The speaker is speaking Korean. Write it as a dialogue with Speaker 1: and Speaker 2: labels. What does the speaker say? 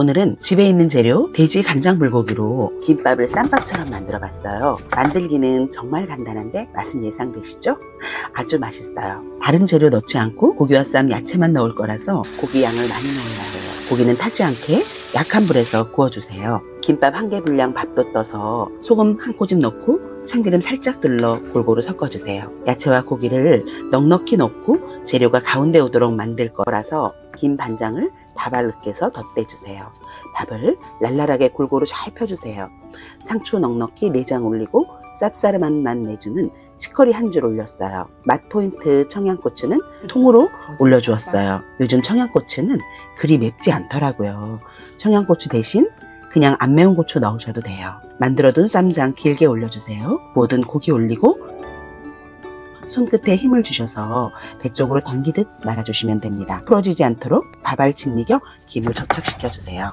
Speaker 1: 오늘은 집에 있는 재료 돼지 간장 불고기로 김밥을 쌈밥처럼 만들어 봤어요. 만들기는 정말 간단한데 맛은 예상되시죠? 아주 맛있어요. 다른 재료 넣지 않고 고기와 쌈 야채만 넣을 거라서 고기 양을 많이 넣어야 해요. 고기는 타지 않게 약한 불에서 구워주세요. 김밥 한 개 분량 밥도 떠서 소금 한 꼬집 넣고 참기름 살짝 둘러 골고루 섞어주세요. 야채와 고기를 넉넉히 넣고 재료가 가운데 오도록 만들 거라서 긴 반장을 밥알 으깨서 덧대주세요. 밥을 날랄하게 골고루 잘 펴주세요. 상추 넉넉히 4장 올리고 쌉싸름한 맛 내주는 치커리 한 줄 올렸어요. 맛 포인트 청양고추는 통으로 올려주었어요. 요즘 청양고추는 그리 맵지 않더라고요. 청양고추 대신 그냥 안 매운 고추 넣으셔도 돼요. 만들어둔 쌈장 길게 올려주세요. 모든 고기 올리고 손끝에 힘을 주셔서 배 쪽으로 당기듯 말아주시면 됩니다. 풀어지지 않도록 밥알 짓이겨 김을 접착시켜 주세요.